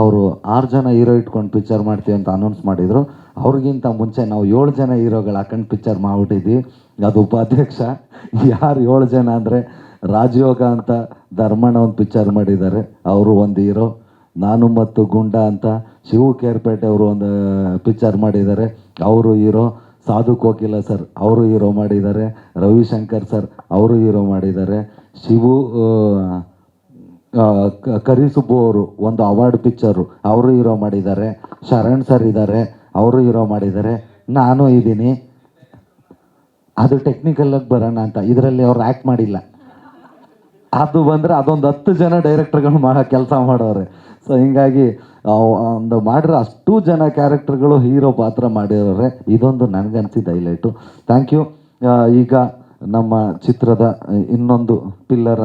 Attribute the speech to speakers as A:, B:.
A: ಅವರು ಆರು ಜನ ಹೀರೋ ಇಟ್ಕೊಂಡು ಪಿಕ್ಚರ್ ಮಾಡ್ತೀವಿ ಅಂತ ಅನೌನ್ಸ್ ಮಾಡಿದರು. ಅವ್ರಿಗಿಂತ ಮುಂಚೆ ನಾವು ಏಳು ಜನ ಹೀರೋಗಳು ಹಾಕೊಂಡು ಪಿಕ್ಚರ್ ಮಾಡಿಬಿಟ್ಟಿದ್ವಿ. ಅದು ಉಪಾಧ್ಯಕ್ಷ. ಯಾರು ಏಳು ಜನ ಅಂದರೆ ರಾಜಯೋಗ ಅಂತ ಧರ್ಮಣ್ಣ ಒಂದು ಪಿಕ್ಚರ್ ಮಾಡಿದ್ದಾರೆ. ಅವರು ಒಂದು ಹೀರೋ. ನಾನು ಮತ್ತು ಗುಂಡ ಅಂತ ಶಿವು ಕೇರ್ಪೇಟೆ ಅವರು ಒಂದು ಪಿಕ್ಚರ್ ಮಾಡಿದ್ದಾರೆ. ಅವರು ಹೀರೋ. ಸಾಧು ಕೋಕಿಲ ಸರ್ ಅವರು ಹೀರೋ ಮಾಡಿದ್ದಾರೆ. ರವಿಶಂಕರ್ ಸರ್ ಅವರು ಹೀರೋ ಮಾಡಿದ್ದಾರೆ. ಶಿವು ಆ, ಆ, ಕ- ಅವರು ಒಂದು ಅವಾರ್ಡ್ ಪಿಕ್ಚರು ಅವರು ಹೀರೋ ಮಾಡಿದ್ದಾರೆ. ಶರಣ್ ಸರ್ ಇದ್ದಾರೆ ಅವರು ಹೀರೋ ಮಾಡಿದ್ದಾರೆ. ನಾನು ಇದ್ದೀನಿ. ಅದು ಟೆಕ್ನಿಕಲಾಗಿ ಬರೋಣ ಅಂತ. ಇದರಲ್ಲಿ ಅವ್ರು ಆ್ಯಕ್ಟ್ ಮಾಡಿಲ್ಲ. ಅದು ಬಂದರೆ ಅದೊಂದು ಹತ್ತು ಜನ ಡೈರೆಕ್ಟರ್ಗಳು ಮಾಡೋ ಕೆಲಸ ಮಾಡೋರೆ. ಸೊ ಹಿಂಗಾಗಿ ಒಂದು ಮಾಡಿರೋ ಅಷ್ಟು ಜನ ಕ್ಯಾರೆಕ್ಟರ್ಗಳು ಹೀರೋ ಪಾತ್ರ ಮಾಡಿರೋರೆ. ಇದೊಂದು ನನಗನ್ಸಿದ್ದು ಹೈಲೈಟು ಥ್ಯಾಂಕ್ ಯು ಈಗ ನಮ್ಮ ಚಿತ್ರದ ಇನ್ನೊಂದು ಪಿಲ್ಲರ್